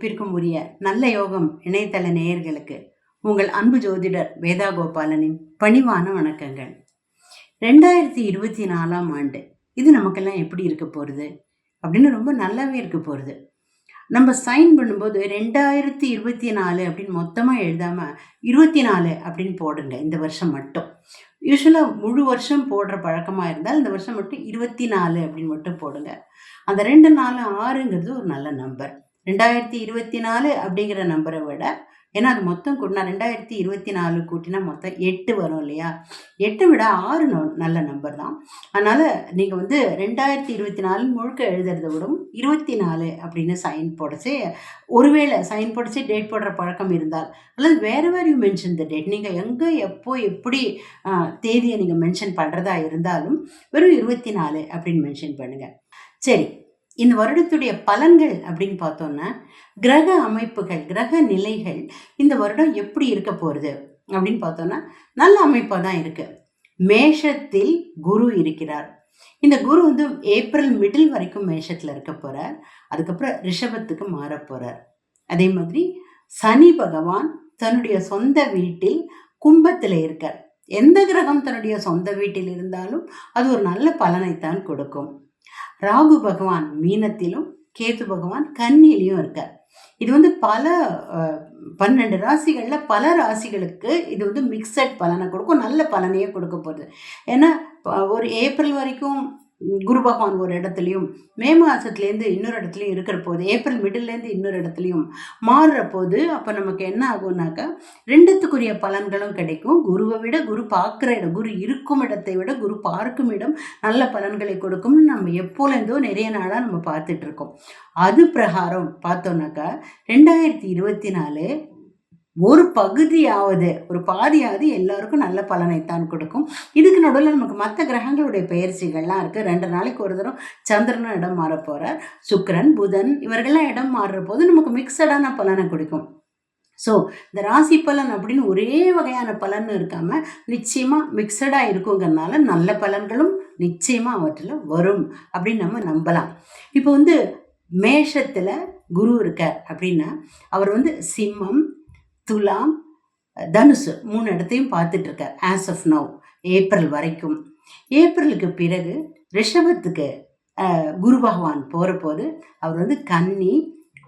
அமைப்பிற்கும் உரிய நல்ல யோகம் இணையதள நேயர்களுக்கு உங்கள் அன்பு ஜோதிடர் வேதா கோபாலனின் பணிவான வணக்கங்கள். ரெண்டாயிரத்தி இருபத்தி நாலாம் ஆண்டு இது நமக்கெல்லாம் எப்படி இருக்க போகிறது அப்படின்னு ரொம்ப நல்லாவே இருக்க போகிறது நம்ம சைன் பண்ணும்போது ரெண்டாயிரத்தி இருபத்தி நாலு அப்படின்னு மொத்தமாக எழுதாமல் இருபத்தி நாலு அப்படின்னு போடுங்க இந்த வருஷம் மட்டும். யூஸ்வலாக முழு வருஷம் போடுற பழக்கமாக இருந்தால் இந்த வருஷம் மட்டும் இருபத்தி நாலு அப்படின்னு மட்டும் போடுங்க. அந்த ரெண்டு நாலு ஆறுங்கிறது ஒரு நல்ல நம்பர் ரெண்டாயிரத்தி இருபத்தி நாலு அப்படிங்கிற நம்பரை விட ஏன்னா அது மொத்தம் கூட்டினா ரெண்டாயிரத்தி இருபத்தி நாலு கூட்டினா மொத்தம் எட்டு வரும் இல்லையா? எட்டு விட ஆறு நல்ல நம்பர் தான். அதனால் நீங்கள் வந்து ரெண்டாயிரத்தி இருபத்தி நாலு முழுக்க எழுதுறத விடும் இருபத்தி நாலு அப்படின்னு சைன் போடச்சு ஒருவேளை சைன் போடச்சு டேட் போடுற பழக்கம் இருந்தால். அல்லது வேறு வேறு யூ மென்ஷன் த டேட் நீங்கள் எங்கே எப்போ எப்படி தேதியை நீங்கள் மென்ஷன் பண்ணுறதா இருந்தாலும் வெறும் இருபத்தி நாலு அப்படின்னு மென்ஷன் பண்ணுங்கள் சரி இந்த வருடத்துடைய பலன்கள் அப்படின்னு பார்த்தோன்னா கிரக அமைப்புகள் கிரக நிலைகள் இந்த வருடம் எப்படி இருக்க போகிறது அப்படின்னு பார்த்தோன்னா நல்ல அமைப்பாக தான் இருக்குது மேஷத்தில் குரு இருக்கிறார். இந்த குரு வந்து ஏப்ரல் மிடில் வரைக்கும் மேஷத்தில் இருக்க போகிறார் அதுக்கப்புறம் ரிஷபத்துக்கு மாற போகிறார் அதே மாதிரி சனி பகவான் தன்னுடைய சொந்த வீட்டில் கும்பத்தில் இருக்கார். எந்த கிரகம் தன்னுடைய சொந்த வீட்டில் இருந்தாலும் அது ஒரு நல்ல பலனைத்தான் கொடுக்கும். ராகு பகவான் மீனத்திலும் கேது பகவான் கன்னியிலையும் இருக்கார். இது வந்து பல பன்னெண்டு ராசிகளில் பல ராசிகளுக்கு இது வந்து மிக்சட் பலனை கொடுக்கும் நல்ல பலனையே கொடுக்க போகுது. ஏன்னா ஒரு ஏப்ரல் வரைக்கும் குரு பகவான் ஒரு இடத்துலையும் மே மாதத்துலேருந்து இன்னொரு இடத்துலையும் இருக்கிற போது ஏப்ரல் மிடில்லேருந்து இன்னொரு இடத்துலையும் மாறுற போது அப்போ நமக்கு என்ன ஆகும்னாக்கா ரெண்டுத்துக்குரிய பலன்களும் கிடைக்கும். குருவை விட குரு பார்க்குற இடம் குரு இருக்கும் இடத்தை விட குரு பார்க்கும் இடம் நல்ல பலன்களை கொடுக்கும்னு நம்ம எப்போலேருந்தோ நிறைய நாளாக நம்ம பார்த்துட்ருக்கோம். அது பிரகாரம் பார்த்தோன்னாக்கா ரெண்டாயிரத்தி இருபத்தி நாலு ஒரு பகுதியாவது ஒரு பாதியாவது எல்லாருக்கும் நல்ல பலனைத்தான் கொடுக்கும். இதுக்கு நடுவில் நமக்கு மற்ற கிரகங்களுடைய பெயர்ச்சிகள்லாம் இருக்குது ரெண்டு நாளைக்கு ஒரு தரம் சந்திரனும் இடம் மாற போகிறார் சுக்கரன் புதன் இவர்கள்லாம் இடம் மாறுற போது நமக்கு மிக்சடான பலனை கொடுக்கும். ஸோ இந்த ராசி பலன் அப்படின்னு ஒரே வகையான பலன் இருக்காமல் நிச்சயமாக மிக்சடாக இருக்குங்கிறனால நல்ல பலன்களும் நிச்சயமாக அவற்றில் வரும் அப்படின்னு நம்ம நம்பலாம். இப்போ வந்து மேஷத்தில் குரு இருக்கார் அப்படின்னா அவர் வந்து சிம்மம் துலாம் தனுசு மூணு இடத்தையும் பார்த்துட்டு இருக்கார் ஆஸ் ஆஃப் நவ் ஏப்ரல் வரைக்கும். ஏப்ரலுக்கு பிறகு ரிஷபத்துக்கு குரு பகவான் போகிற போது அவர் வந்து கன்னி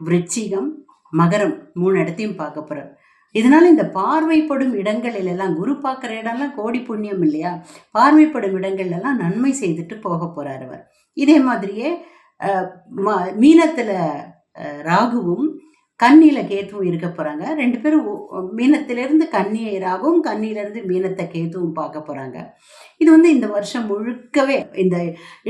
விருச்சிகம் மகரம் மூணு இடத்தையும் பார்க்க போகிறார் இதனால் இந்த பார்வைப்படும் இடங்களில் எல்லாம் குரு பார்க்குற இடம்லாம் கோடி புண்ணியம் இல்லையா? பார்வைப்படும் இடங்கள்லாம் நன்மை செய்துட்டு போக போகிறார் அவர். இதே மாதிரியே மீனத்தில் ம- ராகுவும் கண்ணியில கேத்துவும் இருக்க போறாங்க. ரெண்டு பேரும் மீனத்திலிருந்து கன்னியை ராகுவும் கன்னியிலிருந்து மீனத்தை கேத்துவும் பார்க்க போறாங்க. இது வந்து இந்த வருஷம் முழுக்கவே இந்த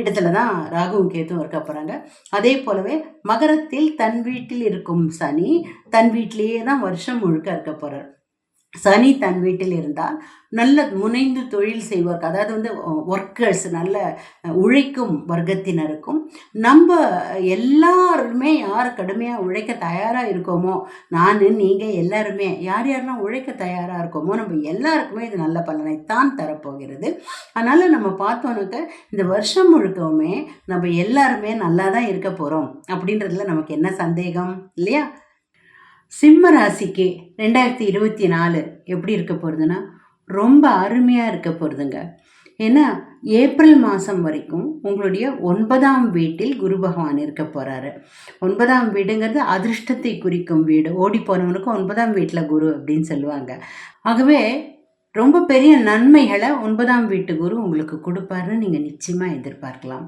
இடத்துல தான் ராகுவும் கேத்துவும் இருக்க போறாங்க. அதே போலவே மகரத்தில் தன் வீட்டில் இருக்கும் சனி தன் வீட்டிலேயே தான் வருஷம் முழுக்க இருக்க போறார். சனி தன் வீட்டில் இருந்தால் நல்ல முனைந்து தொழில் செய்வோர் அதாவது வந்து ஒர்க்கர்ஸ் நல்ல உழைக்கும் வர்க்கத்தினருக்கும் நம்ம எல்லாருமே யார் கடுமையாக உழைக்க தயாராக இருக்கோமோ நான் நீங்கள் எல்லாருமே யார் யாரெல்லாம் உழைக்க தயாராக இருக்கோமோ நம்ம எல்லாருக்குமே இது நல்ல பலனைத்தான் தரப்போகிறது. அதனால் நம்ம பார்த்தோன்னாக்க இந்த வருஷம் முழுக்கவுமே நம்ம எல்லாருமே நல்லா தான் இருக்க போகிறோம் அப்படின்றதுல நமக்கு என்ன சந்தேகம் இல்லையா? சிம்ம ராசிக்கு ரெண்டாயிரத்தி இருபத்தி நாலு எப்படி இருக்க போகிறதுன்னா ரொம்ப அருமையாக இருக்க போகிறதுங்க ஏன்னா ஏப்ரல் மாதம் வரைக்கும் உங்களுடைய ஒன்பதாம் வீட்டில் குரு பகவான் இருக்க போகிறாரு ஒன்பதாம் வீடுங்கிறது அதிர்ஷ்டத்தை குறிக்கும் வீடு. ஓடி போனவனுக்கு ஒன்பதாம் வீட்டில் குரு அப்படின்னு சொல்லுவாங்க. ஆகவே ரொம்ப பெரிய நன்மைகளை ஒன்பதாம் வீட்டு குரு உங்களுக்கு கொடுப்பாருன்னு நீங்கள் நிச்சயமாக எதிர்பார்க்கலாம்.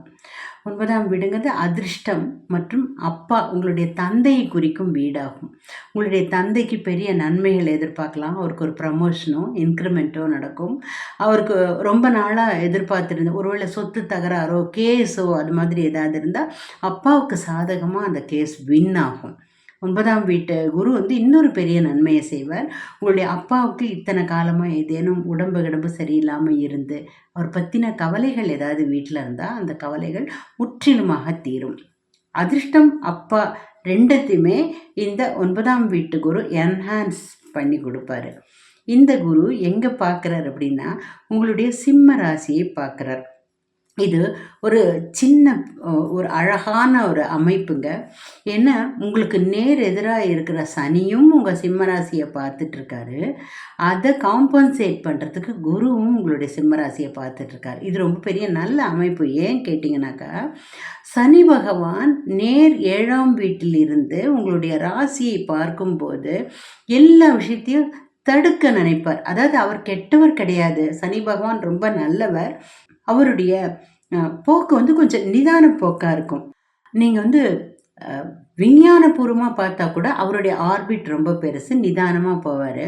ஒன்பதாம் வீடுங்கிறது அதிர்ஷ்டம் மற்றும் அப்பா உங்களுடைய தந்தையை குறிக்கும் வீடாகும். உங்களுடைய தந்தைக்கு பெரிய நன்மைகள் எதிர்பார்க்கலாம். அவருக்கு ஒரு ப்ரமோஷனோ இன்க்ரிமெண்ட்டோ நடக்கும். அவருக்கு ரொம்ப நாளாக எதிர்பார்த்துருந்த ஒருவேளை சொத்து தகராறோ கேஸோ அது மாதிரி ஏதாவது இருந்தால் அப்பாவுக்கு சாதகமாக அந்த கேஸ் வின் ஆகும். ஒன்பதாம் வீட்டு குரு வந்து இன்னொரு பெரிய நன்மையை செய்வார். உங்களுடைய அப்பாவுக்கு இத்தனை காலமாக ஏதேனும் உடம்பு கிடம்பு சரியில்லாமல் இருந்து அவர் பற்றின கவலைகள் ஏதாவது வீட்டில் இருந்தால் அந்த கவலைகள் முற்றிலுமாக தீரும். அதிர்ஷ்டம் அப்பா ரெண்டுத்தையுமே இந்த ஒன்பதாம் வீட்டு குரு என்ஹான்ஸ் பண்ணி கொடுப்பாரு. இந்த குரு எங்கே பார்க்குறார் அப்படின்னா உங்களுடைய சிம்ம ராசியை பார்க்குறார் இது ஒரு சின்ன ஒரு அழகான ஒரு அமைப்புங்க. ஏன்னா உங்களுக்கு நேர் எதிராக இருக்கிற சனியும் உங்கள் சிம்மராசியை பார்த்துட்ருக்காரு. அதை காம்பன்சேட் பண்ணுறதுக்கு குருவும் உங்களுடைய சிம்மராசியை பார்த்துட்ருக்காரு. இது ரொம்ப பெரிய நல்ல அமைப்பு. ஏன் கேட்டிங்கனாக்கா சனி பகவான் நேர் ஏழாம் வீட்டில் இருந்து உங்களுடைய ராசியை பார்க்கும்போது எல்லா விஷயத்தையும் தடுக்க நினைப்பார். அதாவது அவர் கெட்டவர் கிடையாது. சனி பகவான் ரொம்ப நல்லவர். அவருடைய போக்கு வந்து கொஞ்சம் நிதான போக்காக இருக்கும். நீங்கள் வந்து விஞ்ஞானபூர்வமாக பார்த்தா கூட அவருடைய ஆர்பிட் ரொம்ப பெருசு நிதானமாக போவார்.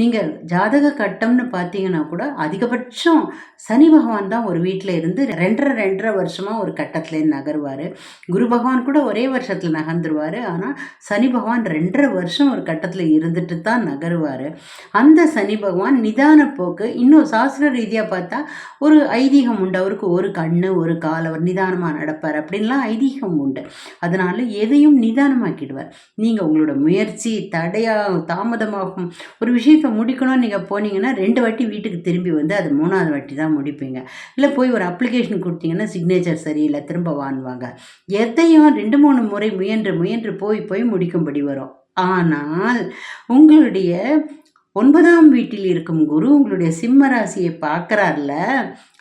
நீங்கள் ஜாதக கட்டம்னு பார்த்தீங்கன்னா கூட அதிகபட்சம் சனி பகவான் தான் ஒரு வீட்டில் இருந்து ரெண்டரை ரெண்டரை வருஷமாக ஒரு கட்டத்துலேருந்து நகருவார். குரு பகவான் கூட ஒரே வருஷத்தில் நகர்ந்துருவார். ஆனால் சனி பகவான் ரெண்டரை வருஷம் ஒரு கட்டத்தில் இருந்துட்டு தான் நகருவார். அந்த சனி பகவான் நிதான போக்கு இன்னும் சாஸ்திர ரீதியாக பார்த்தா ஒரு ஐதீகம் உண்டு. அவருக்கு ஒரு கண்ணு ஒரு கால் அவர் நிதானமாக நடப்பார். அப்படின்லாம் ஐதீகம் உண்டு. அதனால் எதையும் நிதானமாக்கிடுவார். நீங்கள் உங்களோட முயற்சி தடையாக தாமதமாகும் ஒரு விஷயத்தை முடிக்கணும்னு நீங்கள் போனீங்கன்னா ரெண்டு வாட்டி வீட்டுக்கு திரும்பி வந்து அது மூணாவது வாட்டி தான் முடிப்பீங்க. இல்லை போய் ஒரு அப்ளிகேஷன் கொடுத்தீங்கன்னா சிக்னேச்சர் சரியில்லை திரும்ப வாங்குவாங்க. எதையும் ரெண்டு மூணு முறை முயன்று முயன்று போய் போய் முடிக்கும்படி வரும். ஆனால் உங்களுடைய ஒன்பதாம் வீட்டில் இருக்கும் குரு உங்களுடைய சிம்ம ராசியை பார்க்குறாருல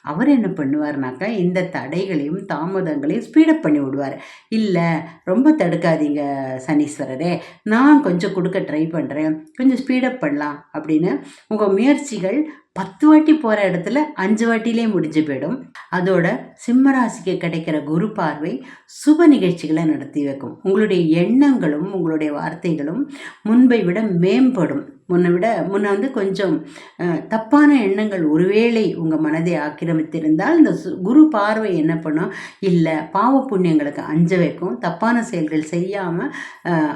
அவர் என்ன பண்ணுவார்னாக்கா இந்த தடைகளையும் தாமதங்களையும் ஸ்பீடப் பண்ணி விடுவார். இல்லை ரொம்ப தடுக்காதீங்க சனீஸ்வரரே நான் கொஞ்சம் கொடுக்க ட்ரை பண்ணுறேன் கொஞ்சம் ஸ்பீடப் பண்ணலாம் அப்படின்னு உங்கள் முயற்சிகள் பத்து வாட்டி போகிற இடத்துல அஞ்சு வாட்டிலே முடிஞ்சு போயிடும். அதோட சிம்மராசிக்கு கிடைக்கிற குரு பார்வை சுப நிகழ்ச்சிகளை நடத்தி வைக்கும். உங்களுடைய எண்ணங்களும் உங்களுடைய வார்த்தைகளும் முன்பை விட மேம்படும். முன்னை விட முன்ன வந்து கொஞ்சம் தப்பான எண்ணங்கள் ஒருவேளை உங்கள் மனதை ஆக்கிரமித்திருந்தால் இந்த சு- குரு பார்வை என்ன பண்ணும்? இல்லை பாவ புண்ணியங்களுக்கு அஞ்ச வைக்கும். தப்பான செயல்கள் செய்யாமல்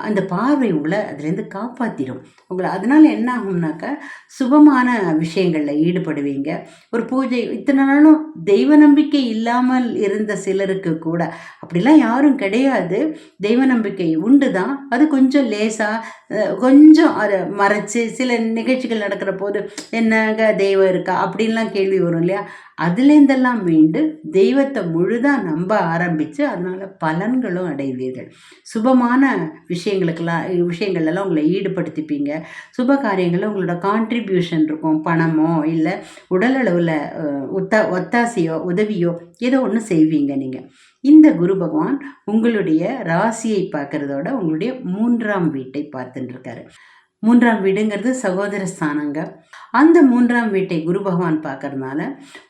அந்த பார்வை உங்களை அதுலேருந்து காப்பாற்றிடும் உங்களை அதனால் என்ன ஆகும்னாக்கா சுபமான விஷயங்களில் ஈடுபடுவீங்க. ஒரு பூஜை இத்தனை நாளும் தெய்வ நம்பிக்கை இல்லாமல் இருந்த சிலருக்கு கூட அப்படிலாம் யாரும் கிடையாது. தெய்வ நம்பிக்கை உண்டு தான் அது கொஞ்சம் லேசாக கொஞ்சம் அதை மறைச்சு சில நிகழ்ச்சிகள் நடக்கிற போது என்னங்க தெய்வம் இருக்கா? அப்படின்லாம் கேள்வி வரும் இல்லையா? அதுலேருந்தெல்லாம் மீண்டு தெய்வத்தை முழுதாக நம்ப ஆரம்பித்து அதனால் பலன்களும் அடைவீர்கள். சுபமான விஷயங்களுக்கெல்லாம் விஷயங்கள்லாம் உங்களை ஈடுபடுத்திப்பீங்க. சுப காரியங்களில் உங்களோட கான்ட்ரிபியூஷன் இருக்கும். பணமோ இல்லை உடலளவில் ஒத்த ஒத்தா ஒத்தாசையோ உதவியோ ஏதோ ஒன்று செய்வீங்க நீங்கள் இந்த குரு பகவான் உங்களுடைய ராசியை பார்க்குறதோட உங்களுடைய மூன்றாம் வீட்டை பார்த்துட்டுருக்காரு. மூன்றாம் வீடுங்கிறது சகோதர ஸ்தானங்க. அந்த மூன்றாம் வீட்டை குரு பகவான் பார்க்கறதுனால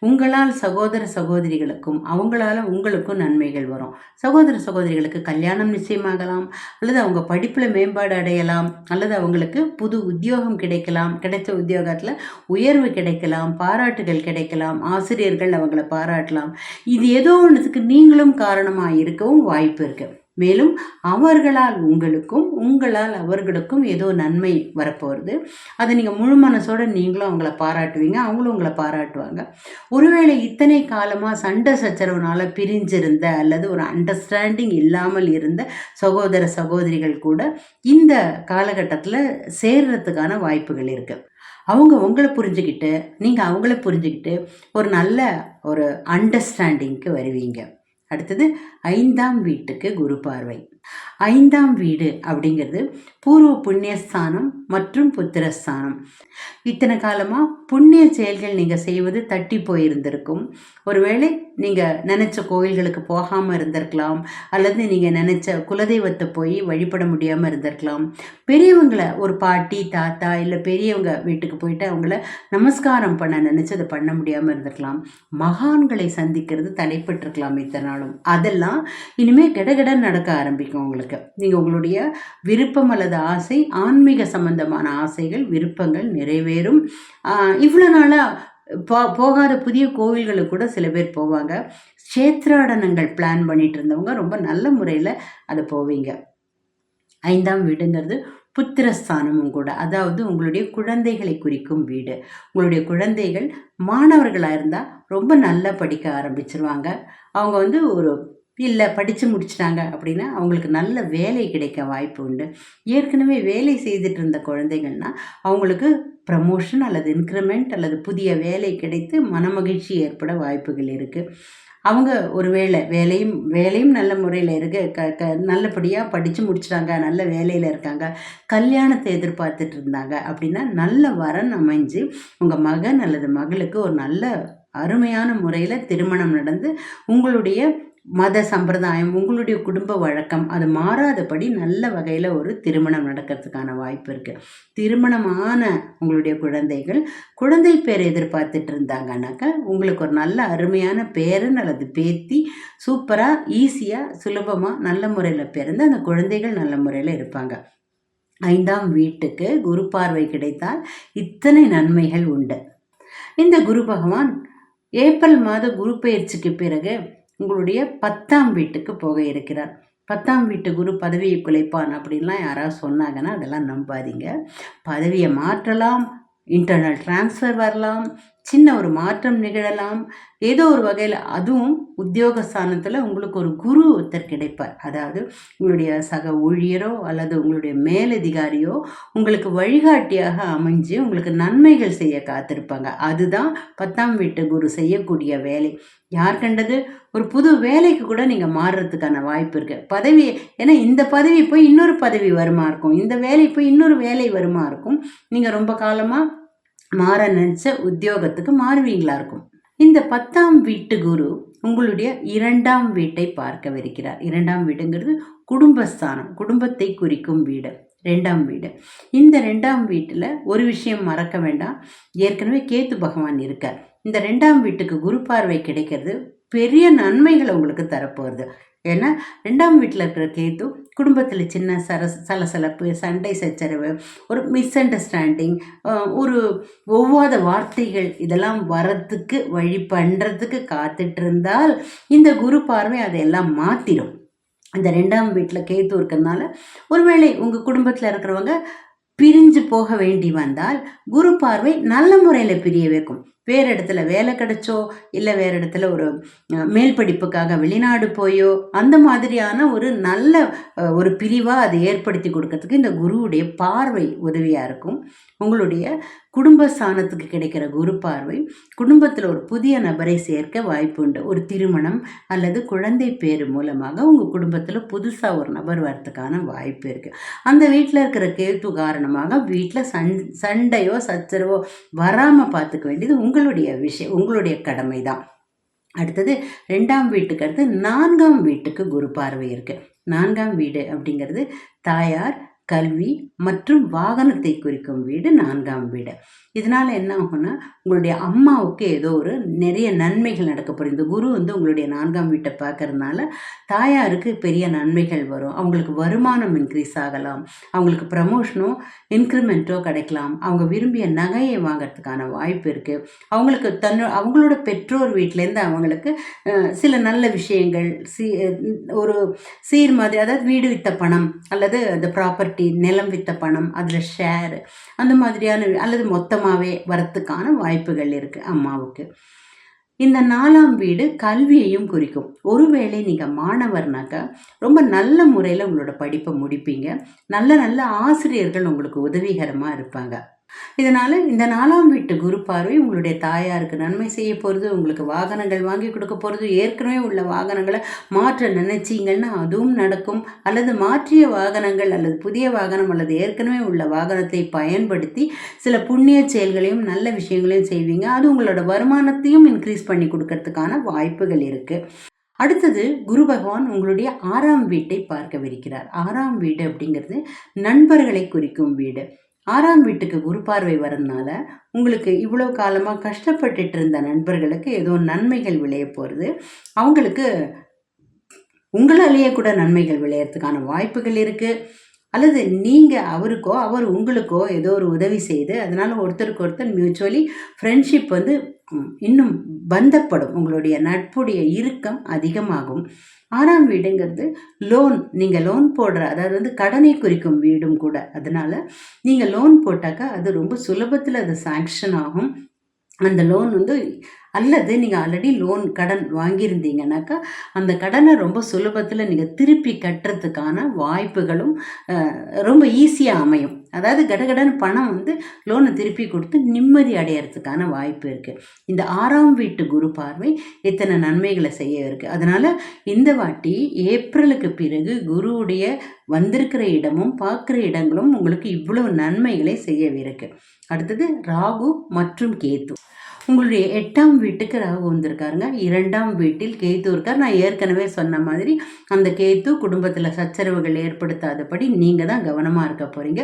உங்களால் சகோதர சகோதரிகளுக்கும் அவங்களால உங்களுக்கும் நன்மைகள் வரும். சகோதர சகோதரிகளுக்கு கல்யாணம் நிச்சயமாகலாம் அல்லது அவங்க படிப்பில் மேம்பாடு அடையலாம் அல்லது அவங்களுக்கு புது உத்தியோகம் கிடைக்கலாம் கிடைச்ச உத்தியோகத்தில் உயர்வு கிடைக்கலாம் பாராட்டுகள் கிடைக்கலாம் ஆசிரியர்கள் அவங்கள பாராட்டலாம். இது ஏதோ ஒன்றுத்துக்கு நீங்களும் காரணமாக இருக்கவும் வாய்ப்பு இருக்குது மேலும் அவர்களால் உங்களுக்கும் உங்களால் அவர்களுக்கும் ஏதோ நன்மை வரப்போகிறது அதை நீங்கள் முழு மனசோட நீங்களும் அவங்கள பாராட்டுவீங்க அவங்களும் உங்களை பாராட்டுவாங்க. ஒருவேளை இத்தனை காலமாக சண்டை சச்சரவுனால பிரிஞ்சிருந்த அல்லது ஒரு அண்டர்ஸ்டாண்டிங் இல்லாமல் இருந்த சகோதர சகோதரிகள் கூட இந்த காலகட்டத்தில் சேர்றதுக்கான வாய்ப்புகள் இருக்குது அவங்க உங்களை புரிஞ்சுக்கிட்டு நீங்கள் அவங்கள புரிஞ்சுக்கிட்டு ஒரு நல்ல ஒரு அண்டர்ஸ்டாண்டிங்க்கு வருவீங்க. அடுத்தது ஐந்தாம் வீட்டுக்கு குரு பார்வை. ஐந்தாம் வீடு அப்படிங்கிறது பூர்வ புண்ணியஸ்தானம் மற்றும் புத்திரஸ்தானம். இத்தனை காலமாக புண்ணிய செயல்கள் நீங்கள் செய்வது தட்டி போயிருந்திருக்கும். ஒருவேளை நீங்கள் நினச்ச கோயில்களுக்கு போகாமல் இருந்திருக்கலாம். அல்லது நீங்கள் நினச்ச குலதெய்வத்தை போய் வழிபட முடியாமல் இருந்திருக்கலாம். பெரியவங்களை ஒரு பாட்டி தாத்தா இல்லை பெரியவங்க வீட்டுக்கு போயிட்டு அவங்கள நமஸ்காரம் பண்ண நினச்சி அதை பண்ண முடியாமல் இருந்திருக்கலாம். மகான்களை சந்திக்கிறது தடைப்பட்டிருக்கலாம் இத்தனை நாளும். அதெல்லாம் இனிமேல் கிடகிட நடக்க ஆரம்பிக்கும். உங்களுக்கு. நீங்கள் உங்களுடைய விருப்பம் அல்லது ஆசை ஆன்மீக சம்பந்தமான ஆசைகள் விருப்பங்கள் நிறைவேறும். இவ்வளோ நாளாக போ போகாத புதிய கோவில்களுக்கு கூட சில பேர் போவாங்க. க்ஷேத்ராடனங்கள் பிளான் பண்ணிட்டு இருந்தவங்க ரொம்ப நல்ல முறையில் அதை போவீங்க. ஐந்தாம் வீடுங்கிறது புத்திரஸ்தானமும் கூட. அதாவது உங்களுடைய குழந்தைகளை குறிக்கும் வீடு. உங்களுடைய குழந்தைகள் மாணவர்களாக இருந்தால் ரொம்ப நல்லா படிக்க ஆரம்பிச்சிருவாங்க. அவங்க வந்து ஒரு இல்லை படித்து முடிச்சிட்டாங்க அப்படின்னா அவங்களுக்கு நல்ல வேலை கிடைக்க வாய்ப்பு உண்டு. ஏற்கனவே வேலை செய்துட்டு இருந்த குழந்தைகள்னா அவங்களுக்கு ப்ரமோஷன் அல்லது இன்க்ரிமெண்ட் அல்லது புதிய வேலை கிடைத்து மனமகிழ்ச்சி ஏற்பட வாய்ப்புகள் இருக்குது அவங்க ஒரு வேலை வேலையும் வேலையும் நல்ல முறையில் இருக்கு. க க நல்லபடியாக படித்து முடிச்சிட்டாங்க நல்ல வேலையில் இருக்காங்க கல்யாணத்தை எதிர்பார்த்துட்டு இருந்தாங்க அப்படின்னா நல்ல வரன் அமைஞ்சு உங்கள் மகன் அல்லது மகளுக்கு ஒரு நல்ல அருமையான முறையில் திருமணம் நடந்து உங்களுடைய மத சம்பிரதாயம் உங்களுடைய குடும்ப வழக்கம் அது மாறாதபடி நல்ல வகையில் ஒரு திருமணம் நடக்கிறதுக்கான வாய்ப்பு இருக்குது திருமணமான உங்களுடைய குழந்தைகள் குழந்தை பேர் எதிர்பார்த்துட்டு இருந்தாங்கன்னாக்கா உங்களுக்கு ஒரு நல்ல அருமையான பேரன் அல்லது பேத்தி சூப்பராக ஈஸியாக சுலபமாக நல்ல முறையில் பிறந்து அந்த குழந்தைகள் நல்ல முறையில் இருப்பாங்க. ஐந்தாம் வீட்டுக்கு குரு பார்வை கிடைத்தால் இத்தனை நன்மைகள் உண்டு. இந்த குரு பகவான் ஏப்ரல் மாத குரு பயிற்சிக்கு பிறகு உங்களுடைய பத்தாம் வீட்டுக்கு போக இருக்கிறார். பத்தாம் வீட்டு குரு பதவியை குலைப்பான் அப்படின்லாம் யாராவது சொன்னாங்கன்னா அதெல்லாம் நம்பாதீங்க. பதவியை மாற்றலாம் இன்டர்னல் டிரான்ஸ்ஃபர் வரலாம் சின்ன ஒரு மாற்றம் நிகழலாம். ஏதோ ஒரு வகையில் அதுவும் உத்தியோக ஸ்தானத்தில் உங்களுக்கு ஒரு குரு ஒருத்தர் கிடைப்பார். அதாவது உங்களுடைய சக ஊழியரோ அல்லது உங்களுடைய மேலதிகாரியோ உங்களுக்கு வழிகாட்டியாக அமைஞ்சு உங்களுக்கு நன்மைகள் செய்ய காத்திருப்பாங்க. அதுதான் பத்தாம் வீட்டு குரு செய்யக்கூடிய வேலை. யார் கண்டது? ஒரு புது வேலைக்கு கூட நீங்கள் மாறுறதுக்கான வாய்ப்பு இருக்குது பதவி ஏன்னா இந்த பதவி போய் இன்னொரு பதவி வருமா இருக்கும்? இந்த வேலை போய் இன்னொரு வேலை வருமா இருக்கும்? நீங்கள் ரொம்ப காலமாக மாற நினச்ச உத்தியோகத்துக்கு மாறுவீங்களா இருக்கும். இந்த பத்தாம் வீட்டு குரு உங்களுடைய இரண்டாம் வீட்டை பார்க்கவிருக்கிறார். இரண்டாம் வீடுங்கிறது குடும்பஸ்தானம் குடும்பத்தை குறிக்கும் வீடு ரெண்டாம் வீடு. இந்த ரெண்டாம் வீட்டில் ஒரு விஷயம் மறக்க வேண்டாம். ஏற்கனவே கேத்து பகவான் இருக்கார். இந்த ரெண்டாம் வீட்டுக்கு குரு பார்வை கிடைக்கிறது பெரிய நன்மைகளை உங்களுக்கு தரப்போகிறது ஏன்னா ரெண்டாம் வீட்டில் இருக்கிற கேத்து குடும்பத்தில் சின்ன சரஸ் சலசலப்பு சண்டை சச்சரவு ஒரு மிஸ் அண்டர்ஸ்டாண்டிங் ஒரு ஒவ்வாத வார்த்தைகள் இதெல்லாம் வரத்துக்கு வழி பண்ணுறதுக்கு காத்துட்டு இருந்தால் இந்த குரு பார்வை அதையெல்லாம் மாற்றிடும் இந்த ரெண்டாம் வீட்டில் கேத்து இருக்கிறதுனால ஒருவேளை உங்கள் குடும்பத்தில் இருக்கிறவங்க பிரிஞ்சு போக வேண்டி வந்தால் குரு பார்வை நல்ல முறையில் பிரிய வைக்கும். வேறு இடத்துல வேலை கிடைச்சோ இல்லை வேறு இடத்துல ஒரு மேல் படிப்புக்காக வெளிநாடு போயோ அந்த மாதிரியான ஒரு நல்ல ஒரு பிரிவாக அதை ஏற்படுத்தி கொடுக்கறதுக்கு இந்த குருவுடைய பார்வை உதவியாக இருக்கும். உங்களுடைய குடும்ப ஸ்தானத்துக்கு கிடைக்கிற குரு பார்வை குடும்பத்தில் ஒரு புதிய நபரை சேர்க்க வாய்ப்பு உண்டு. ஒரு திருமணம் அல்லது குழந்தை பேர் மூலமாக உங்கள் குடும்பத்தில் புதுசாக ஒரு நபர் வரத்துக்கான வாய்ப்பு இருக்குது அந்த வீட்டில் இருக்கிற கேத்து காரணமாக வீட்டில் சண் சண்டையோ சச்சரவோ வராமல் பார்த்துக்க வேண்டியது உங்களுடைய விஷயம் உங்களுடைய கடமை தான் அடுத்தது ரெண்டாம் வீட்டுக்கு அடுத்து நான்காம் வீட்டுக்கு குரு பார்வை இருக்குது நான்காம் வீடு அப்படிங்கிறது தாயார் கல்வி மற்றும் வாகனத்தை குறிக்கும் வீடு நான்காம் வீடு. இதனால் என்ன ஆகும்னா உங்களுடைய அம்மாவுக்கு ஏதோ ஒரு நிறைய நன்மைகள் நடக்க போகிற இந்த குரு வந்து உங்களுடைய நான்காம் வீட்டை பார்க்கறதுனால தாயாருக்கு பெரிய நன்மைகள் வரும். அவங்களுக்கு வருமானம் இன்க்ரீஸ் ஆகலாம். அவங்களுக்கு ப்ரமோஷனோ இன்க்ரிமெண்ட்டோ கிடைக்கலாம். அவங்க விரும்பிய நகையை வாங்கிறதுக்கான வாய்ப்பு இருக்குது அவங்களுக்கு தன்னோ அவங்களோட பெற்றோர் வீட்டிலேருந்து அவங்களுக்கு சில நல்ல விஷயங்கள் சீ ஒரு சீர் மாதிரி அதாவது வீடு வித்த பணம் அல்லது அந்த ப்ராப்பர்ட்டி நிலம் வித்த பணம் அதில் ஷேர் அந்த மாதிரியான அல்லது அம்மாவே வரத்துக்கான வாய்ப்புகள் இருக்குது அம்மாவுக்கு. இந்த நாலாம் வீடு கல்வியையும் குறிக்கும். ஒருவேளை நீங்கள் மாணவர்னாக்கா ரொம்ப நல்ல முறையில் உங்களோட படிப்பை முடிப்பீங்க. நல்ல நல்ல ஆசிரியர்கள் உங்களுக்கு உதவிகரமாக இருப்பாங்க. இதனால் இந்த நாலாம் வீட்டு குரு பார்வை உங்களுடைய தாயாருக்கு நன்மை செய்ய போகிறது உங்களுக்கு வாகனங்கள் வாங்கி கொடுக்க போகிறது ஏற்கனவே உள்ள வாகனங்களை மாற்ற நினைச்சிங்கன்னா அதுவும் நடக்கும். அல்லது மாற்றிய வாகனங்கள் அல்லது புதிய வாகனம் அல்லது ஏற்கனவே உள்ள வாகனத்தை பயன்படுத்தி சில புண்ணிய செயல்களையும் நல்ல விஷயங்களையும் செய்வீங்க. அது உங்களோட வருமானத்தையும் இன்க்ரீஸ் பண்ணி கொடுக்கறதுக்கான வாய்ப்புகள் இருக்குது அடுத்தது குரு பகவான் உங்களுடைய ஆறாம் வீட்டை பார்க்கவிருக்கிறார். ஆறாம் வீடு அப்படிங்கிறது நண்பர்களை குறிக்கும் வீடு. ஆறாம் வீட்டுக்கு குரு பார்வை வரதுனால உங்களுக்கு இவ்வளோ காலமாக கஷ்டப்பட்டுட்டு இருந்த நண்பர்களுக்கு ஏதோ நன்மைகள் விளைய போகிறது அவங்களுக்கு உங்களாலேயே கூட நன்மைகள் விளையறதுக்கான வாய்ப்புகள் இருக்குது அல்லது நீங்கள் அவருக்கோ அவர் உங்களுக்கோ ஏதோ ஒரு உதவி செய்து அதனால் ஒருத்தருக்கு ஒருத்தர் மியூச்சுவலி ஃப்ரெண்ட்ஷிப் வந்து இன்னும் பந்தப்படும். உங்களுடைய நட்புடைய இறுக்கம் அதிகமாகும். ஆறாம் வீடுங்கிறது லோன் நீங்கள் லோன் போடுற அதாவது வந்து கடனை குறிக்கும் வீடும் கூட. அதனால் நீங்கள் லோன் போட்டாக்கா அது ரொம்ப சுலபத்தில் அது சாங்ஷன் ஆகும். அந்த லோன் வந்து அல்லது நீங்கள் ஆல்ரெடி லோன் கடன் வாங்கியிருந்தீங்கன்னாக்கா அந்த கடனை ரொம்ப சுலபத்தில் நீங்கள் திருப்பி கட்டுறதுக்கான வாய்ப்புகளும் ரொம்ப ஈஸியாக அமையும். அதாவது கடகடன்னு பணம் வந்து லோனை திருப்பி கொடுத்து நிம்மதி அடையறதுக்கான வாய்ப்பு இருக்குது இந்த ஆறாம் வீட்டு குரு பார்வை இத்தனை நன்மைகளை செய்ய இருக்குது அதனால் இந்த வாட்டி ஏப்ரலுக்கு பிறகு குருவுடைய வந்திருக்கிற இடமும் பார்க்குற இடங்களும் உங்களுக்கு இவ்வளவு நன்மைகளை செய்யவிருக்கு. அடுத்தது ராகு மற்றும் கேத்து உங்களுடைய எட்டாம் வீட்டுக்கு ராகு வந்திருக்காருங்க. இரண்டாம் வீட்டில் கேத்து இருக்கார். நான் ஏற்கனவே சொன்ன மாதிரி அந்த கேத்து குடும்பத்தில் சச்சரவுகள் ஏற்படுத்தாதபடி நீங்கள் தான் கவனமாக இருக்க போகிறீங்க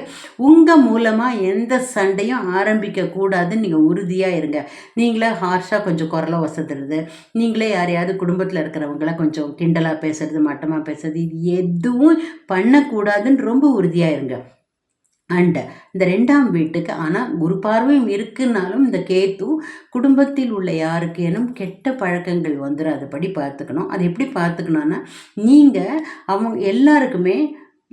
உங்கள் மூலமாக எந்த சண்டையும் ஆரம்பிக்கக்கூடாதுன்னு நீங்கள் உறுதியாக இருங்க. நீங்களே ஹார்ஷாக கொஞ்சம் குரலை வசதுறது நீங்களே யாரையாவது குடும்பத்தில் இருக்கிறவங்கள கொஞ்சம் கிண்டலாக பேசுறது மட்டமாக பேசுறது இது எதுவும் பண்ணக்கூடாதுன்னு ரொம்ப உறுதியாக இருங்க. அண்ட். இந்த ரெண்டாம் வீட்டுக்கு ஆனால் குரு பார்வையும் இருக்குன்னாலும் இந்த கேத்து குடும்பத்தில் உள்ள யாருக்கேனும் கெட்ட பழக்கங்கள் வந்துடாதபடி பார்த்துக்கணும்? அது எப்படி பார்த்துக்கணுன்னா நீங்கள் அவங்க எல்லாருக்குமே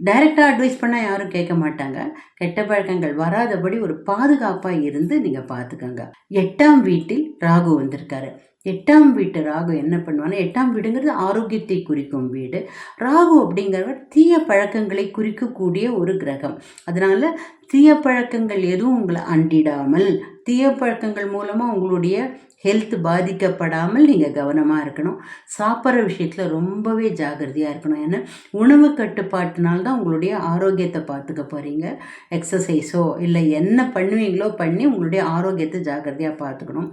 டைரெக்டாக அட்வைஸ் பண்ணால் யாரும் கேட்க மாட்டாங்க. கெட்ட பழக்கங்கள் வராதபடி ஒரு பாதுகாப்பாக இருந்து நீங்கள் பார்த்துக்கோங்க எட்டாம் வீட்டில் ராகு வந்திருக்காரு. எட்டாம் வீட்டு ராகு என்ன பண்ணுவான்னா எட்டாம் வீடுங்கிறது ஆரோக்கியத்தை குறிக்கும் வீடு. ராகு அப்படிங்கிறவர் தீய பழக்கங்களை குறிக்கக்கூடிய ஒரு கிரகம். அதனால் தீய பழக்கங்கள் எதுவும் உங்களை அண்டிடாமல் தீய பழக்கங்கள் மூலமாக உங்களுடைய ஹெல்த் பாதிக்கப்படாமல் நீங்கள் கவனமாக இருக்கணும். சாப்பிட்ற விஷயத்தில் ரொம்பவே ஜாகிரதையாக இருக்கணும். ஏன்னா உணவு கட்டுப்பாட்டினால்தான் தான் உங்களுடைய ஆரோக்கியத்தை பார்த்துக்க போகிறீங்க எக்ஸசைஸோ இல்லை என்ன பண்ணுவீங்களோ பண்ணி உங்களுடைய ஆரோக்கியத்தை ஜாகிரதையாக பார்த்துக்கணும்.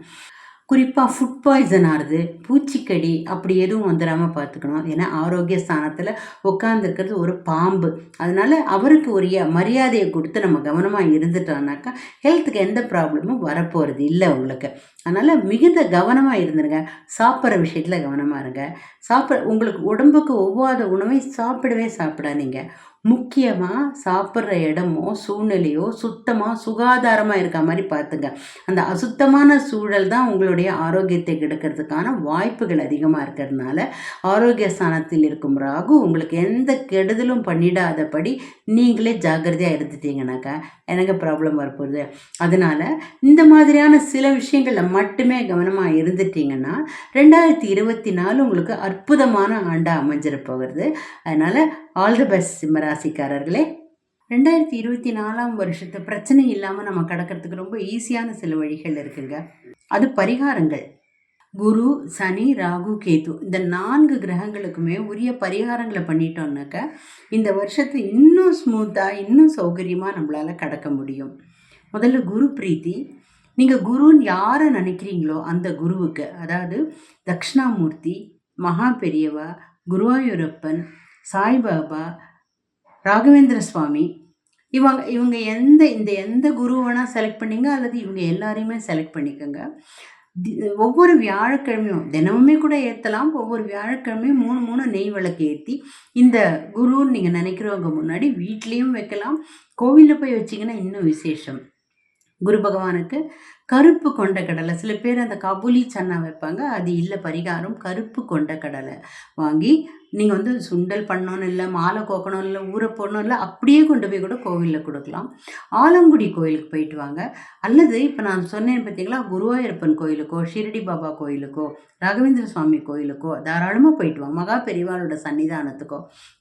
குறிப்பாக ஃபுட் பாய்சன் ஆகுது பூச்சிக்கடி அப்படி எதுவும் வந்துடாமல் பார்த்துக்கணும் ஏன்னா ஆரோக்கிய ஸ்தானத்தில் உட்காந்துருக்கிறது ஒரு பாம்பு. அதனால் அவருக்கு உரிய மரியாதையை கொடுத்து நம்ம கவனமாக இருந்துட்டோம்னாக்கா ஹெல்த்துக்கு எந்த ப்ராப்ளமும் வரப்போகிறது இல்லை உங்களுக்கு. அதனால் மிகுந்த கவனமாக இருந்துருங்க. சாப்பிட்ற விஷயத்தில் கவனமாக இருங்க. சாப்பிட உங்களுக்கு உடம்புக்கு ஒவ்வாத உணவை சாப்பிடவே சாப்பிடாதீங்க. முக்கியமாக சாப்பிட்ற இடமோ சூழ்நிலையோ சுத்தமாக சுகாதாரமாக இருக்க மாதிரி பார்த்துங்க. அந்த அசுத்தமான சூழல் தான் உங்களுடைய ஆரோக்கியத்தை கெடுக்கிறதுக்கான வாய்ப்புகள் அதிகமாக இருக்கிறதுனால ஆரோக்கிய ஸ்தானத்தில் இருக்கும் ராகு உங்களுக்கு எந்த கெடுதலும் பண்ணிடாதபடி நீங்களே ஜாக்கிரதையாக இருந்துட்டீங்கனாக்கா எனக்கு ப்ராப்ளம் வரப்போகுது. அதனால் இந்த மாதிரியான சில விஷயங்களில் மட்டுமே கவனமாக இருந்துட்டீங்கன்னா ரெண்டாயிரத்தி இருபத்தி நாலு உங்களுக்கு அற்புதமான ஆண்டாக அமைஞ்சிட போகிறது. அதனால் ஆல் தி பெஸ்ட் சிம்மராசிக்காரர்களே ரெண்டாயிரத்தி இருபத்தி நாலாம் வருஷத்தை பிரச்சனை இல்லாமல் நம்ம கடக்கிறதுக்கு ரொம்ப ஈஸியான சில வழிகள் இருக்குங்க. அது பரிகாரங்கள். குரு சனி ராகு கேது இந்த நான்கு கிரகங்களுக்குமே உரிய பரிகாரங்களை பண்ணிட்டோம்னாக்க இந்த வருஷத்தை இன்னும் ஸ்மூத்தாக இன்னும் சௌகரியமாக நம்மளால் கடக்க முடியும். முதல்ல குரு பிரீத்தி. நீங்கள் குருன்னு யாரை நினைக்கிறீங்களோ அந்த குருவுக்கு அதாவது தக்ஷணாமூர்த்தி மகா பெரியவா குருவாயூரப்பன் சாய்பாபா ராகவேந்திர சுவாமி இவங்க இவங்க எந்த இந்த எந்த குரு வேணால் செலக்ட் பண்ணிங்க? அல்லது இவங்க எல்லாரையுமே செலக்ட் பண்ணிக்கோங்க. ஒவ்வொரு வியாழக்கிழமையும் தினமுமே கூட ஏற்றலாம் ஒவ்வொரு வியாழக்கிழமையும் மூணு மூணு நெய் விளக்கு ஏற்றி இந்த குருன்னு நீங்கள் நினைக்கிறவங்க முன்னாடி வீட்லேயும் வைக்கலாம். கோவிலில் போய் வச்சிங்கன்னா இன்னும் விசேஷம். குரு பகவானுக்கு கருப்பு கொண்ட கடலை. சில பேர் அந்த கபுலி சன்னா வைப்பாங்க. அது இல்லை பரிகாரம் கருப்பு கொண்ட கடலை வாங்கி நீங்கள் வந்து சுண்டல் பண்ணணும் இல்லை மாலை கோக்கணும் இல்லை ஊற போடணும் இல்லை அப்படியே கொண்டு போய் கூட கோவிலில் கொடுக்கலாம். ஆலங்குடி கோயிலுக்கு போயிட்டு வாங்க. அல்லது இப்போ நான் சொன்னேன் பார்த்தீங்களா குருவாயூரப்பன் கோயிலுக்கோ ஷிரடி பாபா கோயிலுக்கோ ராகவேந்திர சுவாமி கோயிலுக்கோ தாராளமாக போயிட்டு வாங்க. மகா பெரிவாளோட சன்னிதானத்துக்கோ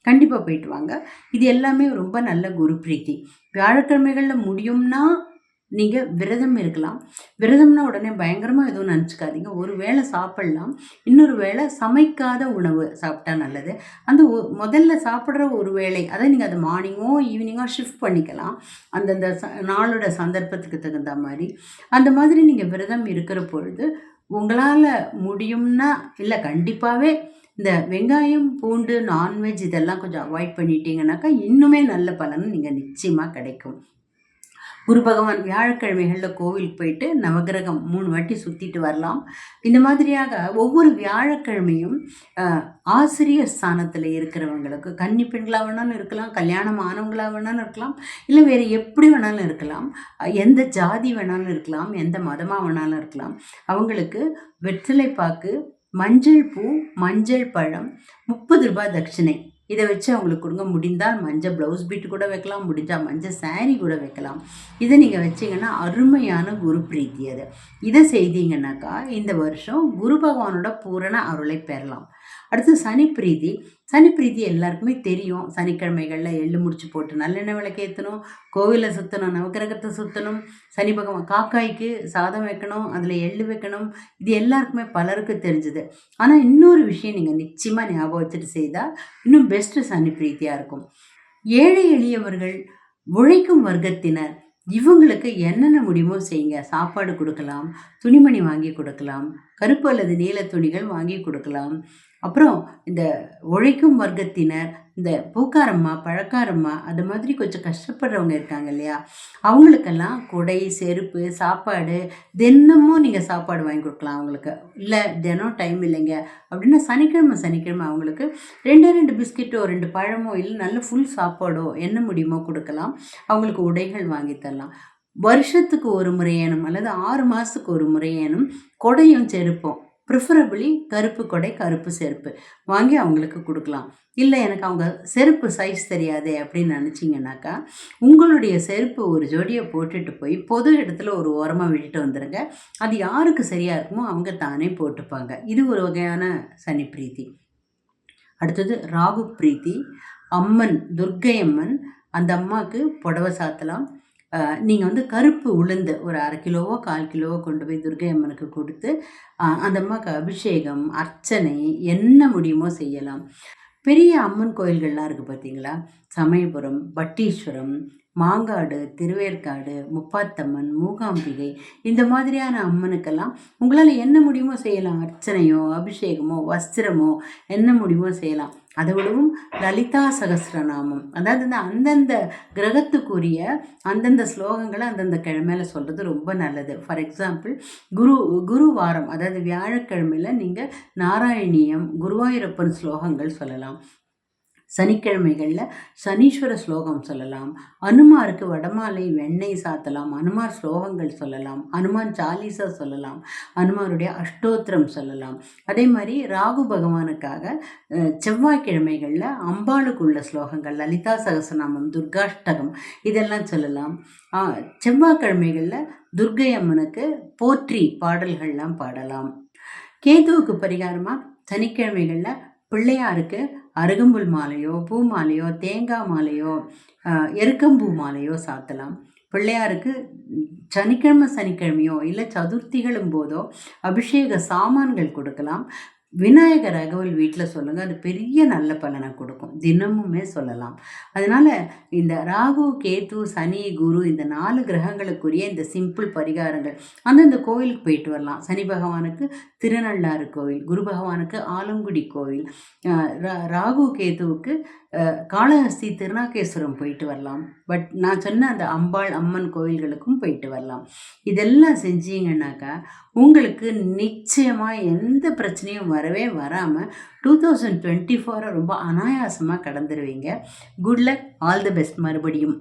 கண்டிப்பாக போயிட்டு வாங்க. இது எல்லாமே ரொம்ப நல்ல குரு பிரீத்தி. வியாழக்கிழமைகளில் முடியும்னா நீங்கள் விரதம் இருக்கலாம். விரதம்னா உடனே பயங்கரமாக எதுவும் நினச்சிக்காதீங்க. ஒரு வேளை சாப்பிட்லாம். இன்னொரு வேளை சமைக்காத உணவு சாப்பிட்டா நல்லது. அந்த முதல்ல சாப்பிட்ற ஒரு வேளை அதை நீங்கள் அதை மார்னிங்கோ ஈவினிங்கோ ஷிஃப்ட் பண்ணிக்கலாம். அந்தந்த ச நாளோட சந்தர்ப்பத்துக்கு தகுந்த மாதிரி. அந்த மாதிரி நீங்கள் விரதம் இருக்கிற பொழுது உங்களால் முடியும்னா இல்லை கண்டிப்பாகவே இந்த வெங்காயம் பூண்டு நான்வெஜ் இதெல்லாம் கொஞ்சம் அவாய்ட் பண்ணிட்டீங்கன்னாக்கா இன்னுமே நல்ல பலன் நீங்கள் நிச்சயமாக கிடைக்கும். குரு பகவான் வியாழக்கிழமைகளில் கோவிலுக்கு போயிட்டு நவகிரகம் மூணு வாட்டி சுற்றிட்டு வரலாம். இந்த மாதிரியாக ஒவ்வொரு வியாழக்கிழமையும் ஆசிரியர் ஸ்தானத்தில் இருக்கிறவங்களுக்கு கன்னி பெண்களாக வேணாலும் இருக்கலாம் கல்யாணம் ஆனவங்களாக வேணாலும் இருக்கலாம் இல்லை வேறு எப்படி வேணாலும் இருக்கலாம் எந்த ஜாதி வேணாலும் இருக்கலாம் எந்த மதமாக வேணாலும் இருக்கலாம் அவங்களுக்கு வெற்றிலை பாக்கு மஞ்சள் பூ மஞ்சள் பழம் முப்பது ரூபாய் தட்சிணை. இதை வச்சு அவங்களுக்கு கொடுங்க. முடிந்தால் மஞ்சள் ப்ளவுஸ் பீட்டு கூட வைக்கலாம் முடிஞ்சால் மஞ்சள் சாரீ கூட வைக்கலாம். இதை நீங்கள் வச்சிங்கன்னா அருமையான குரு பிரீத்தி அது. இதை செய்தீங்கன்னாக்கா இந்த வருஷம் குரு பகவானோட பூரண அருளை பெறலாம். அடுத்து சனி பிரீதி சனி பிரீதி எல்லாருக்குமே தெரியும். சனிக்கிழமைகளில் எள்ளு முடிச்சு போட்டு நல்லெண்ணெய் விளக்கேற்றணும் கோவிலை சுற்றணும் நவக்கிரகத்தை சுற்றணும் சனி பகவான் காக்காய்க்கு சாதம் வைக்கணும். அதில் எள்ளு வைக்கணும். இது எல்லாருக்குமே பலருக்கு தெரிஞ்சது. ஆனால் இன்னொரு விஷயம் நீங்கள் நிச்சயமாக ஞாபகம் வச்சுட்டு செய்தால் இன்னும் பெஸ்ட்டு சனி பிரீத்தியாக இருக்கும். ஏழை எளியவர்கள் உழைக்கும் வர்க்கத்தினர். இவங்களுக்கு என்னென்ன முடியுமோ செய்யுங்க. சாப்பாடு கொடுக்கலாம். துணிமணி வாங்கி கொடுக்கலாம். கருப்பு அல்லது நீல துணிகள் வாங்கி கொடுக்கலாம். அப்புறம் இந்த உழைக்கும் வர்க்கத்தினர் இந்த பூக்காரம்மா பழக்காரம்மா அது மாதிரி கொஞ்சம் கஷ்டப்படுறவங்க இருக்காங்க இல்லையா? அவங்களுக்கெல்லாம் குடை செருப்பு சாப்பாடு தினமும் நீங்கள் சாப்பாடு வாங்கி கொடுக்கலாம் அவங்களுக்கு. இல்லை தினம் டைம் இல்லைங்க. அப்படின்னா சனிக்கிழமை சனிக்கிழமை அவங்களுக்கு ரெண்டு ரெண்டு பிஸ்கெட்டோ ரெண்டு பழமோ இல்லை நல்ல ஃபுல் சாப்பாடோ என்ன முடியுமோ கொடுக்கலாம். அவங்களுக்கு உடைகள் வாங்கி தரலாம். வருஷத்துக்கு ஒரு முறையேனும் அல்லது ஆறு மாதத்துக்கு ஒரு முறையேனும் கொடையும் செருப்போம் ப்ரிஃபரபிளி கருப்பு கொடை கருப்பு செருப்பு. வாங்கி அவங்களுக்கு கொடுக்கலாம். இல்லை எனக்கு அவங்க செருப்பு சைஸ் தெரியாதே அப்படின்னு நினச்சிங்கனாக்கா உங்களுடைய செருப்பு ஒரு ஜோடியை போட்டுட்டு போய் பொது இடத்துல ஒரு ஓரமாக விட்டுட்டு வந்துடுங்க அது யாருக்கு சரியாக இருக்குமோ அவங்க தானே போட்டுப்பாங்க. இது ஒரு வகையான சனி பிரீத்தி. அடுத்தது ராகு பிரீத்தி. அம்மன் துர்க்கை அம்மன் அந்த அம்மாவுக்கு புடவை சாத்தலாம். நீங்கள் வந்து கருப்பு உளுந்து ஒரு அரை கிலோவோ கால் கிலோவோ கொண்டு போய் துர்கை அம்மனுக்கு கொடுத்து அந்த அம்மாவுக்கு அபிஷேகம் அர்ச்சனை என்ன முடியுமோ செய்யலாம். பெரிய அம்மன் கோயில்கள்லாம் இருக்குது பார்த்தீங்களா சமயபுரம் பட்டீஸ்வரம் மாங்காடு திருவேற்காடு முப்பாத்தம்மன் மூகாம்பிகை இந்த மாதிரியான அம்மனுக்கெல்லாம் உங்களால் என்ன முடியுமோ செய்யலாம். அர்ச்சனையோ அபிஷேகமோ வஸ்திரமோ என்ன முடியுமோ செய்யலாம். அதை விடவும் லலிதா சகசிரநாமம். அதாவது இந்த அந்தந்த கிரகத்துக்குரிய அந்தந்த ஸ்லோகங்களை அந்தந்த கிழமையில சொல்கிறது ரொம்ப நல்லது. ஃபார் எக்ஸாம்பிள் குரு குரு வாரம் அதாவது வியாழக்கிழமையில் நீங்கள் நாராயணியம் குருவாயூரப்பன் ஸ்லோகங்கள் சொல்லலாம். சனிக்கிழமைகளில் சனீஸ்வர ஸ்லோகம் சொல்லலாம். அனுமாருக்கு வடமாலை வெண்ணெய் சாத்தலாம். அனுமார் ஸ்லோகங்கள் சொல்லலாம். அனுமான் சாலிசா சொல்லலாம். அனுமாருடைய அஷ்டோத்திரம் சொல்லலாம். அதே மாதிரி ராகு பகவானுக்காக செவ்வாய்க்கிழமைகளில் அம்பாளுக்குள்ள ஸ்லோகங்கள் லலிதா சகசநாமம் துர்காஷ்டகம் இதெல்லாம் சொல்லலாம். செவ்வாய்க்கிழமைகளில் துர்கை அம்மனுக்கு போற்றி பாடல்கள்லாம் பாடலாம். கேதுவுக்கு பரிகாரமாக சனிக்கிழமைகளில் பிள்ளையாருக்கு அருகம்புல் மாலையோ பூ மாலையோ தேங்காய் மாலையோ எருக்கம்பூ மாலையோ சாத்தலாம். பிள்ளையாருக்கு சனிக்கிழமை சனிக்கிழமையோ இல்லை சதுர்த்திகளும் போதோ அபிஷேக சாமான்கள் கொடுக்கலாம். விநாயகர் ரகவல் வீட்டில் சொல்லுங்கள் அது பெரிய நல்ல பலனை கொடுக்கும். தினமுமே சொல்லலாம். அதனால் இந்த ராகு கேத்து சனி குரு இந்த நாலு கிரகங்களுக்குரிய இந்த சிம்பிள் பரிகாரங்கள் அந்தந்த கோயிலுக்கு போயிட்டு வரலாம். சனி பகவானுக்கு திருநள்ளாறு கோவில் குரு பகவானுக்கு ஆலங்குடி கோவில் ராகு கேத்துவுக்கு காளஹஸ்தி திருநாகேஸ்வரம் போயிட்டு வரலாம். பட் நான் சொன்ன அந்த அம்பாள் அம்மன் கோவில்களுக்கும் போயிட்டு வரலாம். இதெல்லாம் செஞ்சீங்கன்னாக்கா உங்களுக்கு நிச்சயமாக எந்த பிரச்சனையும் வரவே வராமல் டூ தௌசண்ட் டுவெண்ட்டி ஃபோரை ரொம்ப அனாயாசமாக கடந்துருவீங்க. Good luck all the best மறுபடியும்.